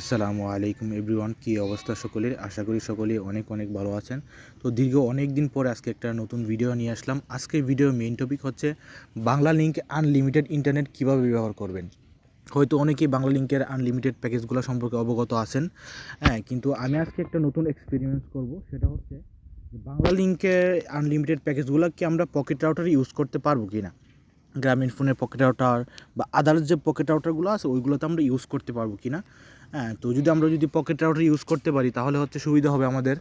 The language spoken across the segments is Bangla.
আসসালামু আলাইকুম এভরিওয়ান, কী অবস্থা সকলের? আশা করি সকলেই অনেক অনেক ভালো আছেন। তো দীর্ঘ অনেক দিন পরে আজকে একটা নতুন ভিডিও নিয়ে আসলাম। আজকের ভিডিওর মেইন টপিক হচ্ছে বাংলা লিঙ্ক আনলিমিটেড ইন্টারনেট কীভাবে ব্যবহার করবেন? হয়তো অনেকেই বাংলা লিঙ্কের আনলিমিটেড প্যাকেজগুলো সম্পর্কে অবগত আছেন। হ্যাঁ কিন্তু আমি আজকে একটা নতুন এক্সপেরিমেন্স করব। সেটা হচ্ছে বাংলা লিঙ্কের আনলিমিটেড প্যাকেজগুলো কি আমরা পকেট রাউটার ইউজ করতে পারব কি না গ্রামীণ ফোনের পকেট রাউটার বা আদার্স যে পকেট রাউটারগুলো আছে, ওইগুলোতে আমরা ইউজ করতে পারব কি না হ্যাঁ তো যদি আমরা যদি পকেট রাউটার ইউজ করতে পারি, তাহলে হচ্ছে সুবিধা হবে আমাদের।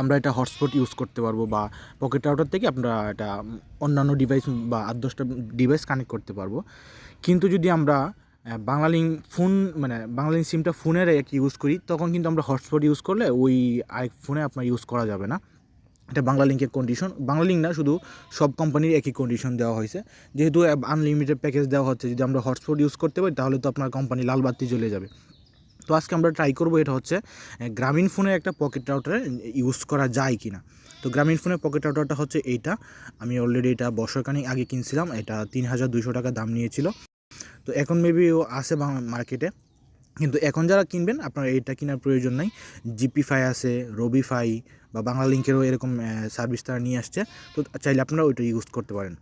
আমরা এটা হটস্পট ইউজ করতে পারব বা পকেট রাউটার থেকে আমরা এটা অন্যান্য ডিভাইস বা আট দশটা ডিভাইস কানেক্ট করতে পারব। কিন্তু যদি আমরা বাংলালিঙ্ক ফোন মানে বাংলালিঙ্ক সিমটা ফোনের এক ইউজ করি, তখন কিন্তু আমরা হটস্পট ইউজ করলে ওই আরেক ফোনে আপনার ইউজ করা যাবে না। এটা বাংলা লিঙ্কের কন্ডিশন বাংলা লিঙ্ক না, শুধু সব কোম্পানির একই কন্ডিশন দেওয়া হয়েছে। যেহেতু আনলিমিটেড প্যাকেজ দেওয়া হচ্ছে, যদি আমরা হটস্পট ইউজ করতে পারি, তাহলে তো আপনার কোম্পানি লাল বাতি জ্বলে যাবে। তো আজকে আমরা ট্রাই করব, এটা হচ্ছে গ্রামীণ ফোনের একটা পকেট রাউটারে ইউজ করা যায় কি না তো গ্রামীণ ফোনের পকেট রাউটারটা হচ্ছে এইটা। আমি অলরেডি এটা বছরখানিক আগে কিনছিলাম, এটা তিন হাজার দুশো টাকা দাম নিয়েছিল। তো এখন মেবি ও আছে মার্কেটে কিন্তু এখন যারা কিনবেন, আপনার এটা কেনার প্রয়োজন নাই। জিপি ফাই আছে রবি ফাই বা বাংলা লিঙ্কেরও এরকম সার্ভিস তারা নিয়ে আসছে। তো চাইলে আপনারা ওইটা ইউজ করতে পারেন।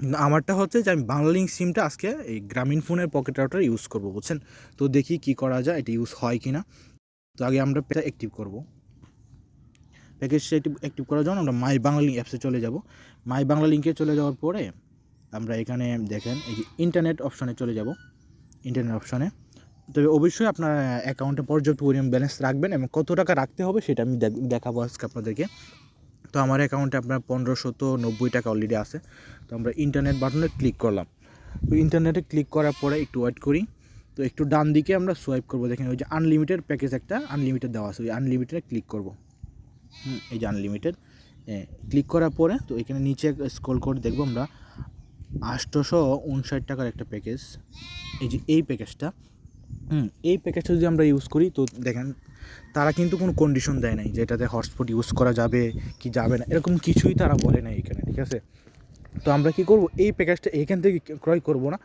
কিন্তু আমারটা হচ্ছে যে আমি বাংলা লিঙ্ক সিমটা আজকে এই গ্রামীণ ফোনের পকেট রাউটার ইউজ করব, বুঝছেন? তো দেখি কি করা যায়, এটা ইউজ হয় কি না তো আগে আমরা এটা অ্যাক্টিভ করব। প্যাকেজটা অ্যাক্টিভ অ্যাক্টিভ করার জন্য আমরা মাই বাংলা লিঙ্ক অ্যাপসে চলে যাব। মাই বাংলা লিঙ্কে চলে যাওয়ার পরে আমরা এখানে দেখেন, এই যে ইন্টারনেট অপশনে চলে যাব। ইন্টারনেট অপশনে তবে অবশ্যই আপনার অ্যাকাউন্টে পর্যাপ্ত পরিমাণ ব্যালেন্স রাখবেন এবং কত টাকা রাখতে হবে সেটা আমি দেখ- দেখাবো আজকে আপনাদেরকে। তো আমার অ্যাকাউন্টে আপনার পনেরোশো তো নব্বই টাকা অলরেডি আছে। তো আমরা ইন্টারনেট বাটনে ক্লিক করলাম। তো ইন্টারনেটে ক্লিক করার পরে একটু ওয়েট করি। তো একটু ডান দিকে আমরা সোয়াইপ করব। দেখেন ওই যে আনলিমিটেড প্যাকেজ একটা আনলিমিটেড দেওয়া আছে। ওই আনলিমিটেডে ক্লিক করব। হুম, এই যে আনলিমিটেড ক্লিক করার পরে তো এখানে নিচে স্ক্রল করে দেখব আমরা আটশোশো উনষাট টাকার একটা প্যাকেজ এই যে এই প্যাকেজটা এই প্যাকেজটা যদি আমরা ইউজ করি, তো দেখেন, তারা কিন্তু কোনো কন্ডিশন দেয় নাই যে এটাতে হটস্পট ইউজ করা যাবে কি যাবে না, এরকম কিছুই তারা বলে না এখানে, ঠিক আছে? তো আমরা কি করব? এই প্যাকেজটা এখান থেকে ক্রয় করব না।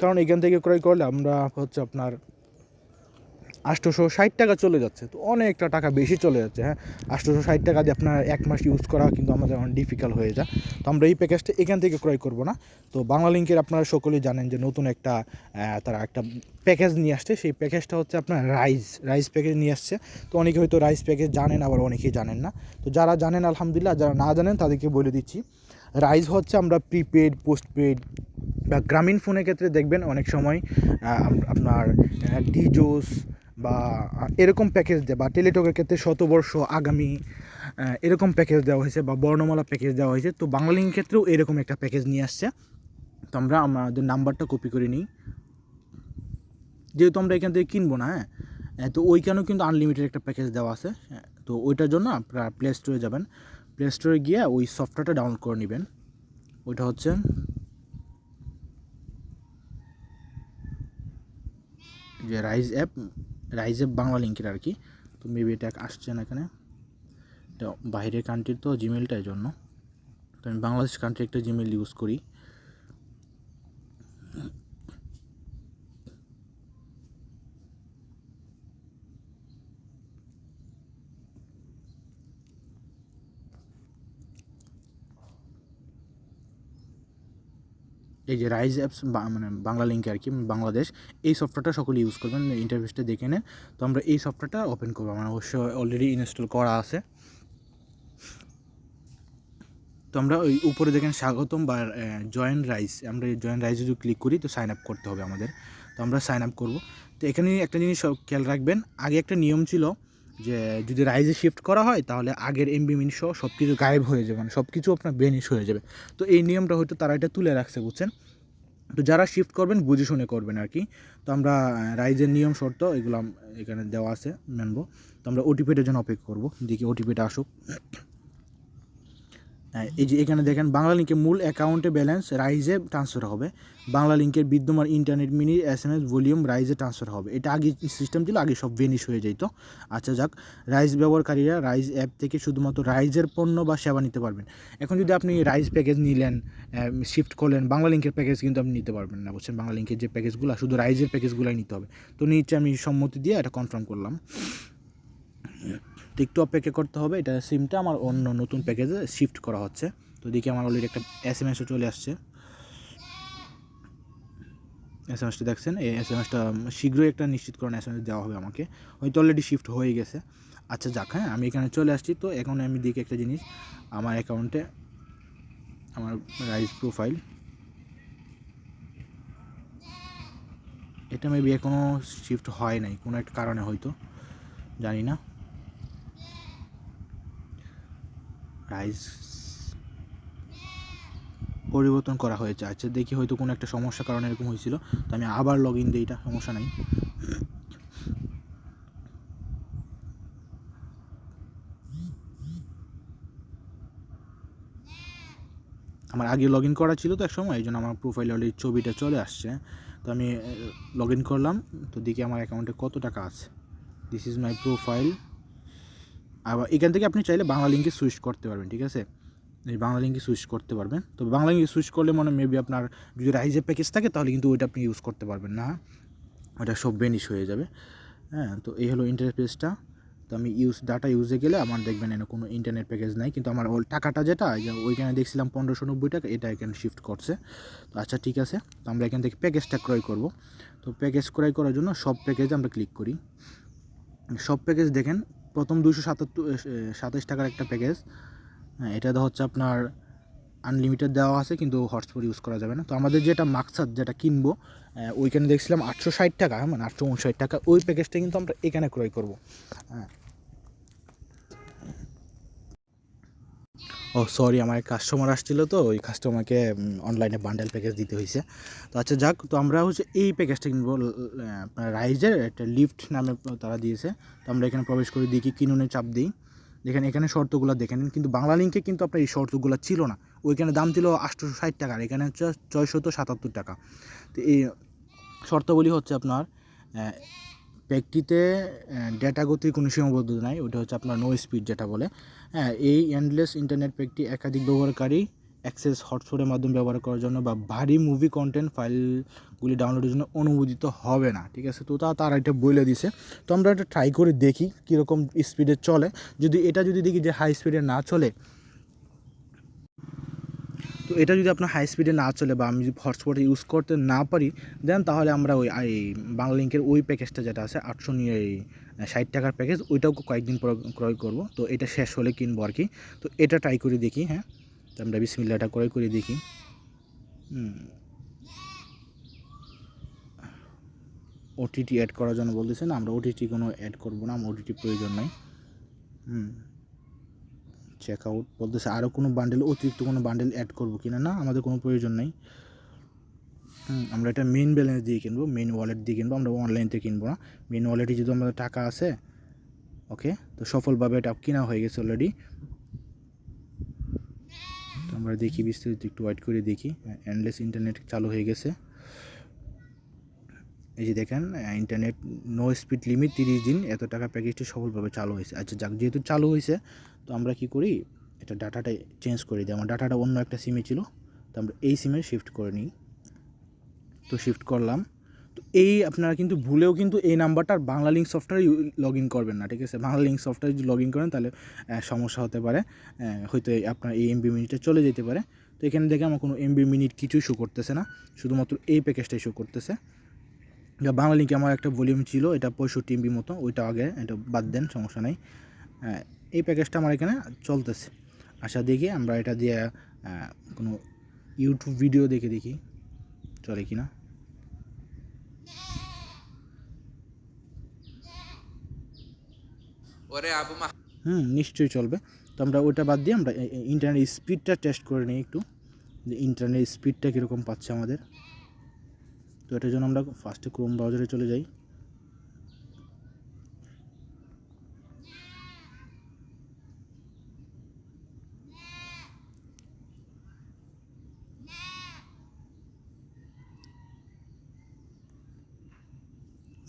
কারণ এখান থেকে ক্রয় করলে আমরা হচ্ছে আপনার আটশোশো ষাট টাকা চলে যাচ্ছে। তো অনেকটা টাকা বেশি চলে যাচ্ছে হ্যাঁ। আটশোশো ষাট টাকা দিয়ে আপনার এক মাস ইউজ করা কিন্তু আমাদের অনেক ডিফিকাল্ট হয়ে যায়। তো আমরা এই প্যাকেজটা এখান থেকে ক্রয় করব না। তো বাংলা লিঙ্কের আপনারা সকলেই জানেন যে নতুন একটা তারা একটা প্যাকেজ নিয়ে আসছে। সেই প্যাকেজটা হচ্ছে আপনার রাইস রাইস প্যাকেজ নিয়ে আসছে। তো অনেকে হয়তো রাইস প্যাকেজ জানেন, আবার অনেকেই জানেন না। তো যারা জানেন, আলহামদুলিল্লাহ যারা না জানেন, তাদেরকে বলে দিচ্ছি। রাইস হচ্ছে আমরা প্রিপেড পোস্টপেড বা গ্রামীণ ফোনের ক্ষেত্রে দেখবেন অনেক সময় আপনার ডিজোস বা এরকম প্যাকেজ দেয়, বা টেলিটকের ক্ষেত্রে শতবর্ষ আগামী এরকম প্যাকেজ দেওয়া হয়েছে বা বর্ণমালা প্যাকেজ দেওয়া হয়েছে। তো বাংলালিঙ্ক ক্ষেত্রেও এরকম একটা প্যাকেজ নিয়ে আসছে। তো আমরা আমাদের নাম্বারটা কপি করে নিই। যেহেতু আমরা এখান থেকে কিনবো না হ্যাঁ? তো ওইখানেও কিন্তু আনলিমিটেড একটা প্যাকেজ দেওয়া আছে। তো ওইটার জন্য আপনারা প্লে স্টোরে যাবেন। প্লে স্টোরে গিয়ে ওই সফটওয়্যারটা ডাউনলোড করে নেবেন। ওইটা হচ্ছে যে রাইজ অ্যাপ রাইজ বাংলা লিঙ্কের আর কি তো মেবি এটা আসছে না এখানে। এটা বাইরের কান্ট্রির তো জিমেলটা এই জন্য। তো আমি বাংলাদেশ কান্ট্রি একটা জিমেল ইউজ করি। এই যে রাইজ অ্যাপস মানে বাংলা লিঙ্কে আর কি, বাংলাদেশ, এই সফটওয়্যারটা সকলে ইউজ করবেন ইন্টারফেসটা দেখে নেন তো আমরা এই সফটওয়্যারটা ওপেন করব। আমার অবশ্যই অলরেডি ইনস্টল করা আছে। তো আমরা ওই উপরে দেখেন স্বাগতম বা জয়েন রাইস আমরা জয়েন রাইসে যদি ক্লিক করি, তো সাইন আপ করতে হবে আমাদের। তো আমরা সাইন আপ করব। তো এখানে একটা জিনিস খেয়াল রাখবেন। আগে একটা নিয়ম ছিল যে যদি রাইজে শিফট করা হয়, তাহলে আগের এমবি মিন সহ সব কিছু গায়েব হয়ে যাবে মানে সব কিছু আপনার বেনিশ হয়ে যাবে। তো এই নিয়মটা হয়তো তারা এটা তুলে রাখছে, বুঝছেন? তো যারা শিফট করবেন, বুঝে শুনে করবেন আর কি। তো আমরা রাইজের নিয়ম শর্ত, এগুলো এখানে দেওয়া আছে মানবো তো আমরা ওটিপিটা যেন অপেক্ষা করব, দেখি ওটিপিটা আসুক। এই যে এখানে দেখেন, বাংলা লিঙ্কে মূল অ্যাকাউন্টে ব্যালেন্স রাইজে ট্রান্সফার হবে। বাংলা লিঙ্কের বিদ্যমান internet mini S M S volume রাইজে transfer হবে। এটা আগে সিস্টেম ছিল, আগে সব ভেনিশ হয়ে যেত আচ্ছা যাক রাইজ ব্যবহারকারীরা রাইজ অ্যাপ থেকে শুধুমাত্র রাইজের পণ্য বা সেবা নিতে পারবেন। এখন যদি আপনি রাইজ প্যাকেজ নিলেন শিফট করলেন, বাংলা লিঙ্কের প্যাকেজ কিন্তু আপনি নিতে পারবেন না, বুঝছেন? বাংলা লিঙ্কের যে প্যাকেজগুলো শুধু রাইজের প্যাকেজগুলোই নিতে হবে। তো নিচে আমি সম্মতি দিয়ে এটা কনফার্ম করলাম। তো একটু অপেক্ষা করতে হবে। এটা সিমটা আমার অন্য নতুন প্যাকেজে শিফট করা হচ্ছে। তো দেখি আমার অলরেডি একটা এস এম এসও চলে আসছে। এস এম এসটা দেখছেন? এই এস এম এসটা শীঘ্রই একটা নিশ্চিতকরণ এস এম এস দেওয়া হবে আমাকে। হয়তো অলরেডি শিফট হয়ে গেছে। আচ্ছা যাক হ্যাঁ আমি এখানে চলে আসছি। তো এখন আমি দেখি একটা জিনিস। আমার অ্যাকাউন্টে আমার রাইস প্রোফাইল এটা মেবি এখনও শিফট হয় নাই। কোনো একটা কারণে হয়তো। জানি না। রাইস পরিবর্তন করা হয়েছে আচ্ছা দেখি হয়তো কোনো একটা সমস্যার কারণে এরকম হয়েছিল। তো আমি আবার লগ ইন দিই, এটা সমস্যা নাই। আমার আগে লগ ইন করা ছিল তো এক সময় এই জন্য আমার প্রোফাইল অলরেডি ছবিটা চলে আসছে। তো আমি লগ ইন করলাম। তো দেখি আমার অ্যাকাউন্টে কত টাকা আছে। দিস ইজ মাই প্রোফাইল আবার এখান থেকে আপনি চাইলে বাংলা লিঙ্কে সুইচ করতে পারবেন, ঠিক আছে? এই বাংলা লিঙ্কে সুইচ করতে পারবেন। তো বাংলা লিঙ্কে সুইচ করলে মনে মেবি আপনার যদি রাইজের প্যাকেজ থাকে, তাহলে কিন্তু ওইটা আপনি ইউজ করতে পারবেন না। ওটা সব বেনিশ হয়ে যাবে। হ্যাঁ তো এই হলো ইন্টারনেট ইন্টারফেসটা তো আমি ইউজ ডাটা ইউজে গেলে আমার দেখবেন এনে কোনো ইন্টারনেট প্যাকেজ নাই, কিন্তু আমার ওই টাকাটা যেটা ওইখানে দেখছিলাম পনেরোশো নব্বই টাকা, এটা এখানে শিফট করছে। তো আচ্ছা ঠিক আছে। তো আমরা এখান থেকে প্যাকেজটা ক্রয় করব। তো প্যাকেজ ক্রয় করার জন্য সব প্যাকেজ আমরা ক্লিক করি। সব প্যাকেজ দেখেন প্রথম দুশো সাতাত্তর সাতাশ টাকার একটা প্যাকেজ এটা হচ্ছে আপনার আনলিমিটেড দেওয়া আছে, কিন্তু হটস্পট ইউজ করা যাবে না। তো আমাদের যেটা মাকসাদ যেটা কিনবো ওইখানে দেখছিলাম আটশো ষাট টাকা মানে আটশো উনষাট টাকা। ওই প্যাকেজটা কিন্তু আমরা এখানে ক্রয় করব। হ্যাঁ। ও সরি আমার কাস্টমার আসছিল তো, ওই কাস্টমারকে অনলাইনে বান্ডেল প্যাকেজ দিতে হয়েছে। তো আচ্ছা যাক, তো আমরা হচ্ছে এই প্যাকেজটা কিনবো রাইজের একটা লিফট নামে তারা দিয়েছে। তো আমরা এখানে প্রবেশ করে, দেখি কিনুনে চাপ দিই। দেখেন, এখানে শর্তগুলো দেখে নিন। কিন্তু বাংলা লিঙ্কে কিন্তু আপনার এই শর্তগুলো ছিল না। ওইখানে দাম ছিল আটশোশো ষাট টাকা, আর এখানে হচ্ছে ছয়শত সাতাত্তর টাকা। তো এই শর্তগুলি হচ্ছে আপনার প্যাকটিতে ডেটা গতির কোনো সীমাবদ্ধতা নাই, ওটা হচ্ছে আপনার নো স্পিড যেটা বলে। হ্যাঁ এই এন্ডলেস ইন্টারনেট প্যাকটি একাধিক ব্যবহারকারী অ্যাক্সেস হটস্পটের মাধ্যমে ব্যবহার করার জন্য বা ভারী মুভি কন্টেন্ট ফাইলগুলি ডাউনলোডের জন্য অনুমোদিত হবে না, ঠিক আছে? তো তা, তারা এটা বলে দিছে। তো আমরা এটা ট্রাই করে দেখি কীরকম স্পিডে চলে। যদি এটা যদি দেখি যে হাই স্পিডে না চলে তো এটা যদি আপনার হাই স্পিডে না চলে বা আমি যদি হটস্পট ইউজ করতে না পারি দেন তাহলে আমরা ওই এই বাংলা লিঙ্কের ওই প্যাকেজটা যেটা আছে, আটশো নিয়ে ষাট টাকার প্যাকেজ ওইটাও কয়েকদিন পর ক্রয় করব। তো এটা শেষ হলে কিনবো আর কি। তো এটা ট্রাই করে দেখি হ্যাঁ? তো আমরা বিসমিল্লাটা ক্রয় করে দেখি। ওটিটি অ্যাড করার জন্য বলতেছে না আমরা ওটিটি কোনো অ্যাড করব না, আমার ওটিটি প্রয়োজন নাই। হুম। চেক আউট বলতেছে আরও কোনো বান্ডেল অতিরিক্ত কোনো বান্ডেল অ্যাড করব কিনা? না, আমাদের কোনো প্রয়োজন নেই। আমরা এটা মেন ব্যালেন্স দিয়ে কিনবো মেন ওয়ালেট দিয়ে কিনবো, আমরা অনলাইন থেকে কিনবো না। মেন ওয়ালেটে যদি আমাদের টাকা আছে ওকে তো সফলভাবে এটা কেনা হয়ে গেছে অলরেডি আমরা দেখি বিস্তারিত একটু ওয়েট করে দেখি। এন্ডলেস ইন্টারনেট চালু হয়ে গেছে। এই যে দেখেন ইন্টারনেট নো স্পিড লিমিট তিরিশ দিন এত টাকা প্যাকেজটি সফলভাবে চালু হয়েছে। আচ্ছা যাক, যেহেতু চালু হয়েছে, তো আমরা কি করি? এটা ডাটাটা চেঞ্জ করে দিই। আমার ডাটাটা অন্য একটা সিমে ছিল, তো আমরা এই সিমে শিফট করে নিই। তো শিফট করলাম। তো এই আপনারা কিন্তু ভুলেও কিন্তু এই নাম্বারটার Bangla link software log in করবেন না, ঠিক আছে? বাংলা লিঙ্ক সফটওয়্যার যদি লগ ইন করেন, তাহলে সমস্যা হতে পারে। হয়তো আপনার এই এমবি মিনিটে চলে যেতে পারে। তো এখানে দেখে আমার কোনো এমবি মিনিট কিছুই শো করতেছে না। শুধুমাত্র এই প্যাকেজটাই শো করতেছে। যা বাংলা লিঙ্কে আমার একটা ভলিউম ছিল এটা পঁয়ষট্টি এমবি মতো ওইটা আগে এটা বাদ দেন সমস্যা নেই। এই প্যাকেজটা আমার এখানে চলতেছে। আশা দেখি আমরা এটা দিয়ে কোনো ইউটিউব ভিডিও দেখে দেখি চলে কি না হুম নিশ্চয়ই চলবে। তো আমরা ওইটা বাদ দিয়ে আমরা ইন্টারনেট স্পিডটা টেস্ট করে নিই একটু। যে ইন্টারনেট স্পিডটা কীরকম পাচ্ছে আমাদের। তো এটার জন্য আমরা ফার্স্টে ক্রোম ব্রাউজারে চলে যাই।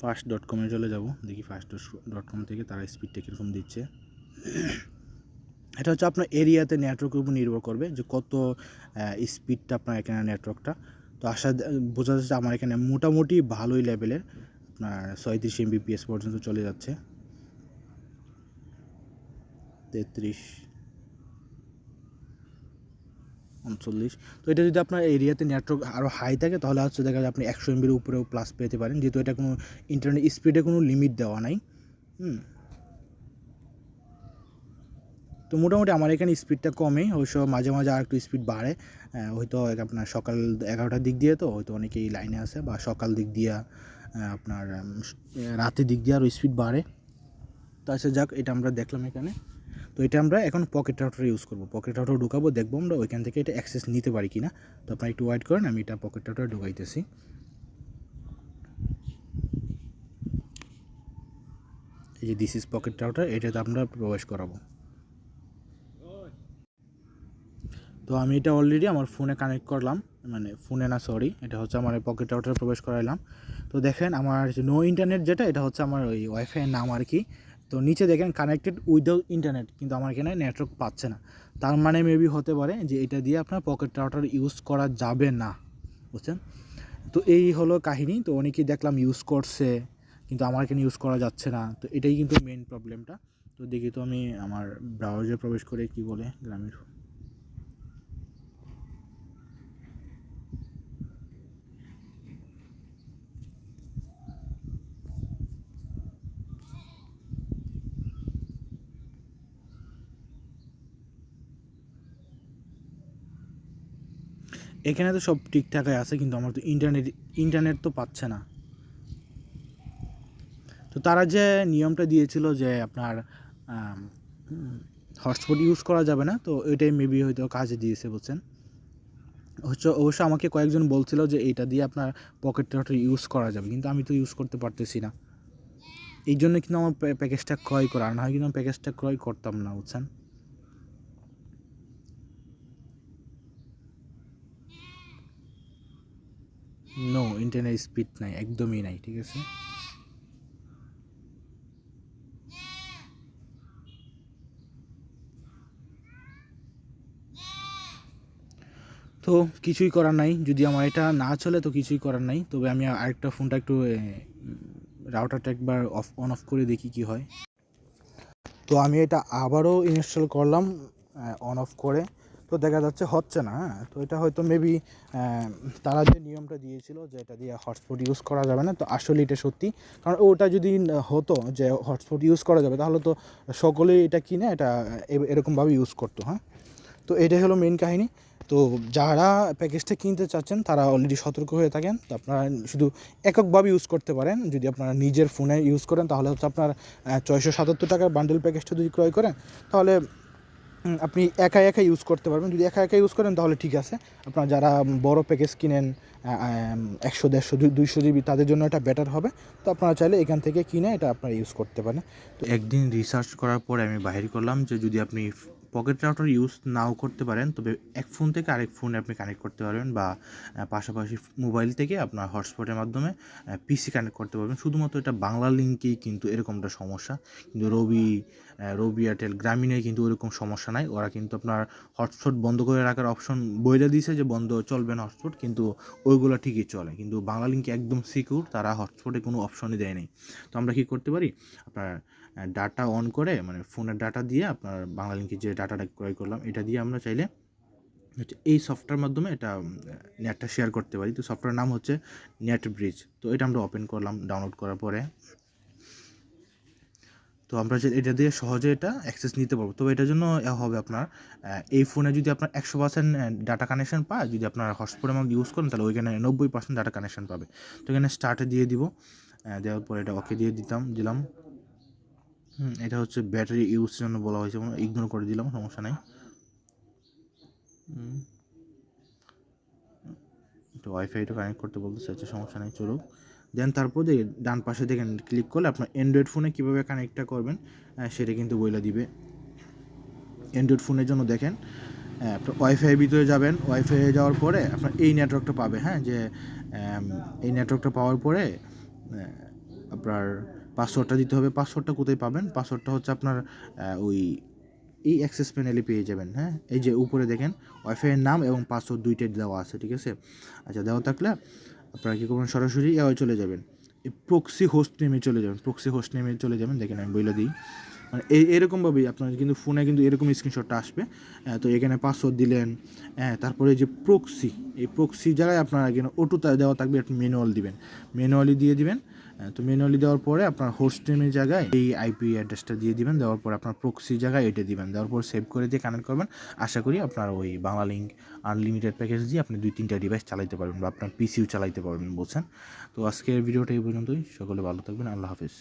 ফার্স্ট ডট কমে চলে যাব। দেখি ফার্স্ট ডট কম থেকে তারা স্পিডটা কীরকম দিচ্ছে। এটা হচ্ছে আপনার এরিয়াতে নেটওয়ার্কের উপর নির্ভর করবে যে কত স্পিডটা আপনার এখানে নেটওয়ার্কটা তো আশা বোঝা যাচ্ছে আমার এখানে মোটামুটি ভালোই লেভেলের। আপনার ছয়ত্রিশ এমবিপিএস পর্যন্ত চলে যাচ্ছে। তেত্রিশ, উনচল্লিশ। তো এটা যদি আপনার এরিয়াতে নেটওয়ার্ক আরও হাই থাকে, তাহলে হচ্ছে দেখা যায় আপনি একশো এমবির উপরেও প্লাস পেতে পারেন। যেহেতু এটা কোনো ইন্টারনেট স্পিডে কোনো লিমিট দেওয়া নাই। হুম। তো মোটামুটি আমার এখানে স্পিডটা কমে অবশ্য মাঝে মাঝে আর একটু স্পিড বাড়ে হয়তো আপনার সকাল এগারোটার দিক দিয়ে তো, হয়তো অনেকেই লাইনে আসে বা সকাল দিক দিয়ে আপনার রাতের দিক দিয়ে আরও স্পিড বাড়ে। তো আচ্ছা যাক, এটা আমরা দেখলাম এখানে। তো এটা আমরা এখন পকেট রাউটার ইউজ করব। পকেট রাউটার ঢুকাবো, দেখব আমরা ওইখান থেকে এটা অ্যাক্সেস নিতে পারি কিনা। তো আপনারা একটু ওয়েট করেন, আমি এটা পকেট রাউটার ঢুকাইতেছি। এই যে দিস ইজ পকেট রাউটার এটাতে আমরা প্রবেশ করাবো। তো আমি এটা অলরেডি আমার ফোনে কানেক্ট করলাম মানে ফোনে না সরি এটা হচ্ছে আমার পকেট রাউটারে প্রবেশ করাইলাম। তো দেখেন আমার নো ইন্টারনেট যেটা, এটা হচ্ছে আমার ওই ওয়াইফাইয়ের নাম আর কি তো নিচে দেখেন কানেক্টেড উইদাউট ইন্টারনেট কিন্তু আমার এখানে নেটওয়ার্ক পাচ্ছে না। তার মানে মেবি হতে পারে যে এটা দিয়ে আপনার পকেট রাউটার ইউজ করা যাবে না, বুঝছেন? তো এই হলো কাহিনী, তো অনেকেই দেখলাম ইউজ করছে, কিন্তু আমার এখানে ইউজ করা যাচ্ছে না। তো এটাই কিন্তু মেন প্রবলেমটা তো দেখি তো আমি আমার ব্রাউজারে প্রবেশ করে কি বলে, গ্রামের এখানে তো সব ঠিকঠাকই আছে, কিন্তু আমার তো ইন্টারনেট ইন্টারনেট তো পাচ্ছে না। তো তারা যে নিয়মটা দিয়েছিল যে আপনার হটস্পট ইউজ করা যাবে না, তো এটাই মেবি হয়তো কাজে দিয়েছে বলছেন। হচ্ছে অবশ্য আমাকে কয়েকজন বলছিল যে এটা দিয়ে আপনার পকেট টকেট ইউজ করা যাবে, কিন্তু আমি তো ইউজ করতে পারতেছি না। এই জন্য কিন্তু আমার প্যাকেজটা ক্রয় করা না হয় কিন্তু আমি প্যাকেজটা ক্রয় করতাম না, বুঝছেন? নো ইন্টারনেট স্পিড নাই, একদমই নাই, ঠিক আছে? তো কিছুই করার নাই, যদি আমার এটা না চলে তো কিছুই করার নাই, তবে আমি আরেকটা ফোনটা একটু রাউটারটা একবার অফ অন অফ করে দেখি কি হয়। তো আমি এটা আবারও ইনস্টল করলাম অন অফ করে। তো দেখা যাচ্ছে হচ্ছে না হ্যাঁ? তো এটা হয়তো মেবি তারা যে নিয়মটা দিয়েছিল যে এটা দিয়ে হটস্পট ইউজ করা যাবে না, তো আসলে এটা সত্যি। কারণ ওটা যদি হতো যে হটস্পট ইউজ করা যাবে, তাহলে তো সকলেই এটা কিনে এটা এরকমভাবে ইউজ করতো হ্যাঁ? তো এটাই হলো মেন কাহিনী। তো যারা প্যাকেজটা কিনতে চাচ্ছেন, তারা অলরেডি সতর্ক হয়ে থাকেন। তো আপনারা শুধু এককভাবে ইউজ করতে পারেন। যদি আপনারা নিজের ফোনে ইউজ করেন, তাহলে হচ্ছে আপনার ছয়শো সাতাত্তর টাকার বান্ডেল প্যাকেজটা যদি ক্রয় করেন, তাহলে আপনি একা একা ইউজ করতে পারবেন। যদি একা একা ইউজ করেন, তাহলে ঠিক আছে। আপনার যারা বড় প্যাকেজ কিনেন একশো, দেড়শো দুইশো জিবি তাদের জন্য এটা বেটার হবে। তো আপনারা চাইলে এখান থেকে কিনে এটা আপনারা ইউজ করতে পারেন। তো একদিন রিসার্চ করার পরে আমি বাহির করলাম যে যদি আপনি পকেট রাউটার ইউজ নাও করতে পারেন, তবে এক ফোন থেকে আরেক ফোনে আপনি কানেক্ট করতে পারবেন বা পাশাপাশি মোবাইল থেকে আপনার হটস্পটের মাধ্যমে পিসি কানেক্ট করতে পারবেন। শুধুমাত্র এটা বাংলা লিঙ্কেই কিন্তু এরকমটা সমস্যা। কিন্তু রবি রবি এয়ারটেল গ্রামীণে কিন্তু ওরকম সমস্যা নাই। ওরা কিন্তু আপনার হটস্পট বন্ধ করে রাখার অপশন বইলে দিয়েছে যে, বন্ধ চলবে না হটস্পট কিন্তু ওইগুলো ঠিকই চলে। কিন্তু বাংলা লিঙ্কে একদম সিকিউর তারা হটস্পটে কোনো অপশনই দেয় নাই। তো আমরা কী করতে পারি? আপনার ডাটা অন করে মানে ফোনের ডাটা দিয়ে আপনার বাংলা লিঙ্কে যে ডাটাটা ক্রয় করলাম, এটা দিয়ে আমরা চাইলে হচ্ছে এই সফটওয়্যার মাধ্যমে এটা নেটটা শেয়ার করতে পারি। তো সফটওয়্যার নাম হচ্ছে নেট ব্রিজ তো এটা আমরা ওপেন করলাম ডাউনলোড করার পরে। তো আমরা যে এটা দিয়ে সহজে এটা অ্যাক্সেস নিতে পারব। তবে এটার জন্য হবে আপনার এই ফোনে যদি আপনার একশো পার্সেন্ট ডাটা কানেকশন পায়, যদি আপনার হটস্পট অ্যামাউন্ট ইউজ করেন, তাহলে ওইখানে নব্বই পার্সেন্ট ডাটা কানেকশন পাবে। তো এখানে স্টার্টে দিয়ে দিব দেওয়ার পরে এটা ওকে দিয়ে দিতাম, দিলাম। হুম, এটা হচ্ছে ব্যাটারি ইউজের জন্য বলা হয়েছে ইগনোর করে দিলাম, সমস্যা নাই। একটু ওয়াইফাইটা কানেক্ট করতে বলতেছে আচ্ছা সমস্যা নেই, চলুক দেন তারপর দেখে, ডান পাশে দেখেন ক্লিক করলে আপনার অ্যান্ড্রয়েড ফোনে কীভাবে কানেক্টটা করবেন সেটা কিন্তু বইলা দিবে অ্যান্ড্রয়েড ফোনের জন্য দেখেন আপনার ওয়াইফাই ভিতরে যাবেন ওয়াইফাই যাওয়ার পরে আপনার এই নেটওয়ার্কটা পাবে হ্যাঁ যে এই নেটওয়ার্কটা পাওয়ার পরে আপনার পাসওয়ার্ডটা দিতে হবে। পাসওয়ার্ডটা কোথায় পাবেন? পাসওয়ার্ডটা হচ্ছে আপনার ওই এই অ্যাক্সেস প্যানেলে পেয়ে যাবেন হ্যাঁ? এই যে উপরে দেখেন ওয়াইফাইয়ের নাম এবং পাসওয়ার্ড দুইটাই দেওয়া আছে, ঠিক আছে? আচ্ছা দেওয়া থাকলে আপনারা কী করবেন? সরাসরি এ চলে যাবেন। এই প্রক্সি হোস্ট নেমে চলে যাবেন প্রক্সি হোস্ট নেমে চলে যাবেন। দেখেন আমি বলে দিই। মানে এই এরকমভাবেই আপনার কিন্তু ফোনে কিন্তু এরকম স্ক্রিনশটটা আসবে। তো এখানে পাসওয়ার্ড দিলেন হ্যাঁ তারপরে যে প্রক্সি এই প্রক্সি জায়গায় আপনারা এখানে ওটুতে দেওয়া থাকবে একটা ম্যানুয়াল দিবেন। ম্যানুয়ালি দিয়ে দিবেন। তো ম্যানুয়ালি দেওয়ার পরে আপনার হোস্ট নেমের জায়গায় এই আইপি অ্যাড্রেসটা দিয়ে দিবেন। দেওয়ার পর আপনার প্রক্সি জায়গায় এটা দিবেন। দেওয়ার পর সেভ করে দিয়ে কানেক্ট করবেন। আশা করি আপনার ওই বাংলা লিঙ্ক আনলিমিটেড প্যাকেজ দিয়ে আপনি দুই তিনটা ডিভাইস চালাইতে পারবেন বা আপনার পিসিও চালাইতে পারবেন, বলছেন। তো আজকের ভিডিওটা এই পর্যন্তই। সকলে ভালো থাকবেন। আল্লাহ হাফিজ।